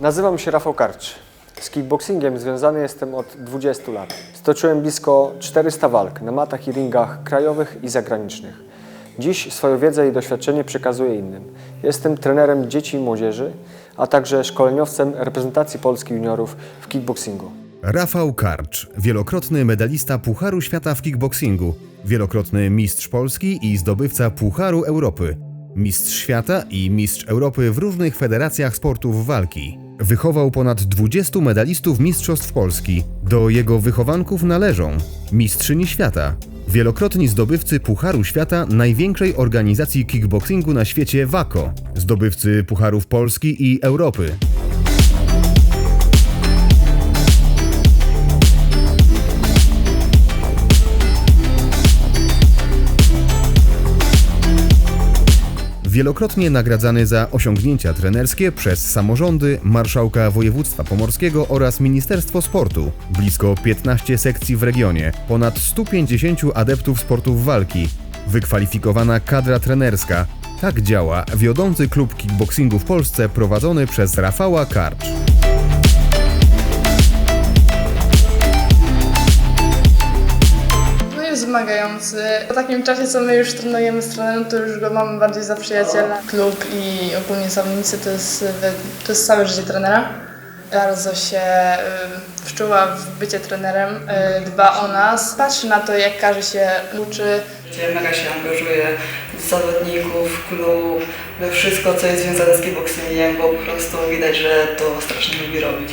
Nazywam się Rafał Karcz. Z kickboxingiem związany jestem od 20 lat. Stoczyłem blisko 400 walk na matach i ringach krajowych i zagranicznych. Dziś swoją wiedzę i doświadczenie przekazuję innym. Jestem trenerem dzieci i młodzieży, a także szkoleniowcem reprezentacji Polski juniorów w kickboxingu. Rafał Karcz, wielokrotny medalista Pucharu Świata w kickboxingu, wielokrotny mistrz Polski i zdobywca Pucharu Europy, mistrz świata i mistrz Europy w różnych federacjach sportów walki. Wychował ponad 20 medalistów Mistrzostw Polski. Do jego wychowanków należą mistrzyni świata, wielokrotni zdobywcy Pucharu Świata największej organizacji kickboxingu na świecie WAKO, zdobywcy Pucharów Polski i Europy, Wielokrotnie nagradzany za osiągnięcia trenerskie przez samorządy, marszałka województwa pomorskiego oraz Ministerstwo Sportu. Blisko 15 sekcji w regionie, ponad 150 adeptów sportów walki, wykwalifikowana kadra trenerska. Tak działa wiodący klub kickboxingu w Polsce prowadzony przez Rafała Karcz. Wymagający. Po takim czasie, co my już trenujemy z trenerem, to już go mamy bardziej za przyjaciela. Klub i ogólnie zawodnicy to jest, to jest całe życie trenera. Bardzo się y, wczuła w bycie trenerem, y, dba o nas, patrzy na to, jak każdy się uczy. mega się angażuje w zawodników, klub, we wszystko, co jest związane z kickboxingiem, bo po prostu widać, że to strasznie lubi robić.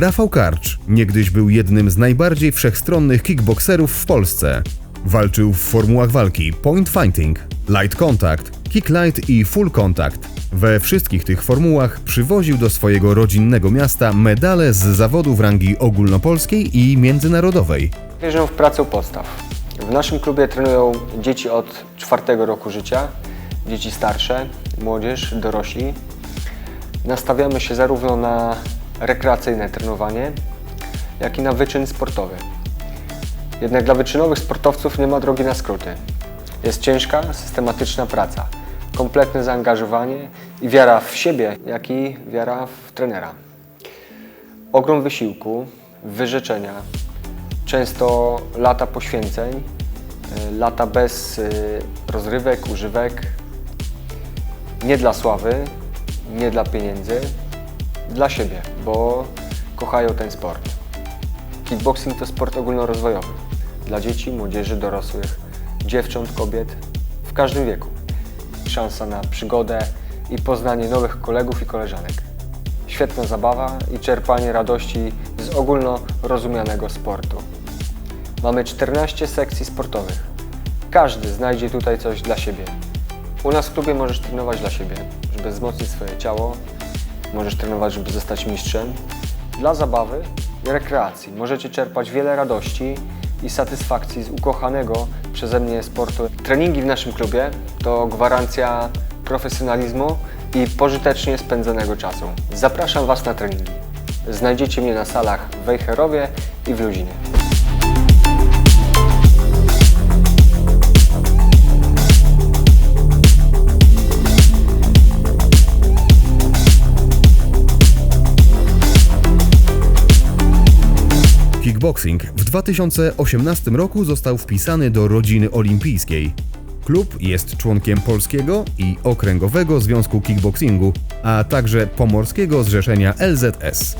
Rafał Karcz niegdyś był jednym z najbardziej wszechstronnych kickboxerów w Polsce. Walczył w formułach walki point fighting, light contact, kick light i full contact. We wszystkich tych formułach przywoził do swojego rodzinnego miasta medale z zawodów rangi ogólnopolskiej i międzynarodowej. Wierzę w pracę u podstaw. W naszym klubie trenują dzieci od czwartego roku życia, dzieci starsze, młodzież, dorośli. Nastawiamy się zarówno na rekreacyjne trenowanie, jak i na wyczyn sportowy. Jednak dla wyczynowych sportowców nie ma drogi na skróty. Jest ciężka, systematyczna praca, kompletne zaangażowanie i wiara w siebie, jak i wiara w trenera. Ogrom wysiłku, wyrzeczenia, często lata poświęceń, y, lata bez y, rozrywek, używek, nie dla sławy, nie dla pieniędzy, dla siebie, bo kochają ten sport. Kickboxing to sport ogólnorozwojowy dla dzieci, młodzieży, dorosłych, dziewcząt, kobiet w każdym wieku. Szansa na przygodę i poznanie nowych kolegów i koleżanek. Świetna zabawa i czerpanie radości z ogólnorozumianego sportu. Mamy 14 sekcji sportowych. Każdy znajdzie tutaj coś dla siebie. U nas w klubie możesz trenować dla siebie, żeby wzmocnić swoje ciało. Możesz trenować, żeby zostać mistrzem. Dla zabawy i rekreacji możecie czerpać wiele radości i satysfakcji z ukochanego przeze mnie sportu. Treningi w naszym klubie to gwarancja profesjonalizmu i pożytecznie spędzonego czasu. Zapraszam Was na treningi. Znajdziecie mnie na salach w Wejherowie i w Luzinie. Kickboxing w 2018 roku został wpisany do rodziny olimpijskiej. Klub jest członkiem Polskiego i Okręgowego Związku Kickboxingu, a także Pomorskiego Zrzeszenia LZS.